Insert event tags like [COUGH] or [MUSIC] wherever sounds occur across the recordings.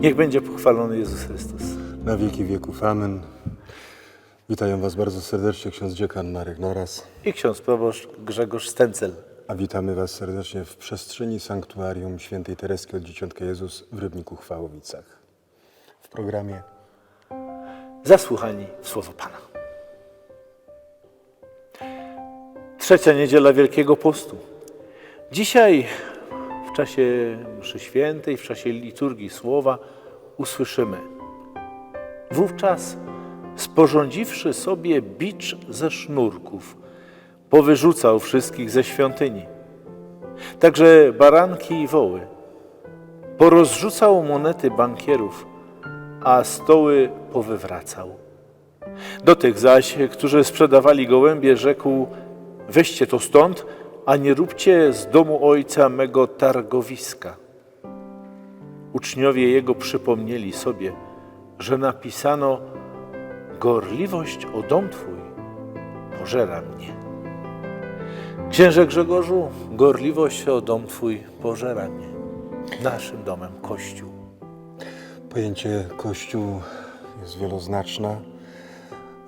Niech będzie pochwalony Jezus Chrystus. Na wieki wieków. Amen. Witają Was bardzo serdecznie ksiądz dziekan Marek Noras, I ksiądz proboszcz Grzegorz Stencel. a witamy Was serdecznie w przestrzeni sanktuarium świętej Tereski od Dzieciątka Jezus w Rybniku Chwałowicach. W programie Zasłuchani w słowo Pana. Trzecia niedziela Wielkiego Postu. Dzisiaj w czasie mszy świętej, w czasie liturgii słowa usłyszymy Wówczas sporządziwszy sobie bicz ze sznurków, powyrzucał wszystkich ze świątyni. Także baranki i woły. Porozrzucał monety bankierów, a stoły powywracał. Do tych zaś, którzy sprzedawali gołębie, rzekł: Weźcie to stąd, a nie róbcie z domu ojca mego targowiska. Uczniowie jego przypomnieli sobie, że napisano: Gorliwość o dom twój pożera mnie. Księże Grzegorzu, gorliwość o dom twój pożera mnie. Naszym domem Kościół. Pojęcie Kościół jest wieloznaczne.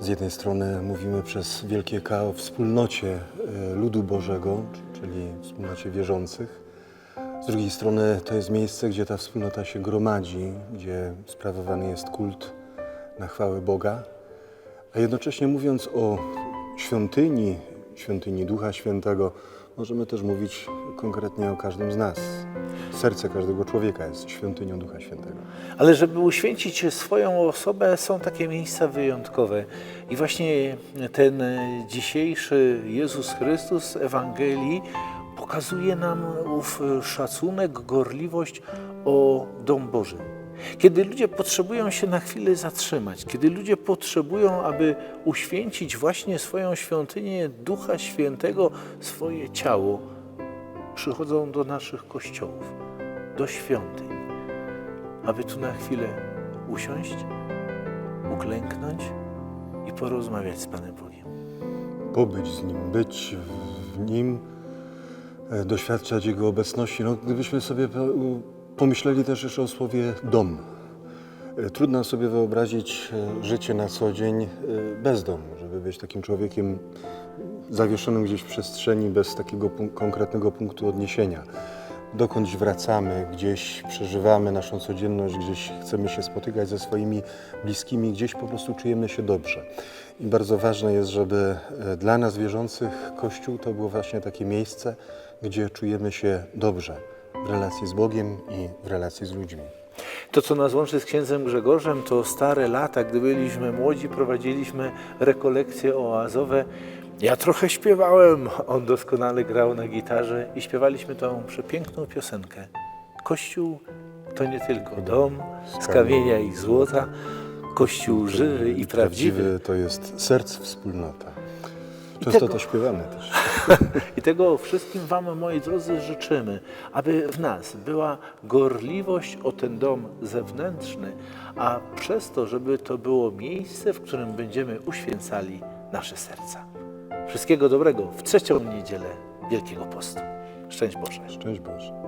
Z jednej strony mówimy przez wielkie K o wspólnocie e, ludu Bożego, czyli wspólnocie wierzących. Z drugiej strony to jest miejsce, gdzie ta wspólnota się gromadzi, gdzie sprawowany jest kult na chwałę Boga. A jednocześnie mówiąc o świątyni, świątyni Ducha Świętego, możemy też mówić konkretnie o każdym z nas. Serce każdego człowieka jest świątynią Ducha Świętego. Ale żeby uświęcić swoją osobę, są takie miejsca wyjątkowe. I właśnie ten dzisiejszy Jezus Chrystus z Ewangelii pokazuje nam ów szacunek, gorliwość o dom Boży. Kiedy ludzie potrzebują się na chwilę zatrzymać, kiedy ludzie potrzebują, aby uświęcić właśnie swoją świątynię Ducha Świętego, swoje ciało, przychodzą do naszych kościołów, do świątyń aby tu na chwilę usiąść, uklęknąć i porozmawiać z Panem Bogiem. pobyć z Nim, być w Nim, e, doświadczać Jego obecności. No, gdybyśmy sobie pomyśleli też jeszcze o słowie dom. E, Trudno sobie wyobrazić e, życie na co dzień e, bez domu, żeby być takim człowiekiem zawieszonym gdzieś w przestrzeni bez takiego punk- konkretnego punktu odniesienia. Dokądś wracamy, gdzieś przeżywamy naszą codzienność, gdzieś chcemy się spotykać ze swoimi bliskimi, gdzieś po prostu czujemy się dobrze. I bardzo ważne jest, żeby dla nas wierzących Kościół to było właśnie takie miejsce, gdzie czujemy się dobrze w relacji z Bogiem i w relacji z ludźmi. To, co nas łączy z księdzem Grzegorzem, to stare lata, gdy byliśmy młodzi, prowadziliśmy rekolekcje oazowe. Ja trochę śpiewałem, on doskonale grał na gitarze i śpiewaliśmy tą przepiękną piosenkę. Kościół to nie tylko dom z kamienia i złota, Kościół żywy i prawdziwy. to jest serc wspólnota. Często tego- to śpiewamy też. [LAUGHS] I tego wszystkim Wam, moi drodzy, życzymy, aby w nas była gorliwość o ten dom zewnętrzny, a przez to, żeby to było miejsce, w którym będziemy uświęcali nasze serca. Wszystkiego dobrego w trzecią niedzielę Wielkiego Postu. Szczęść Boże. Szczęść Boże.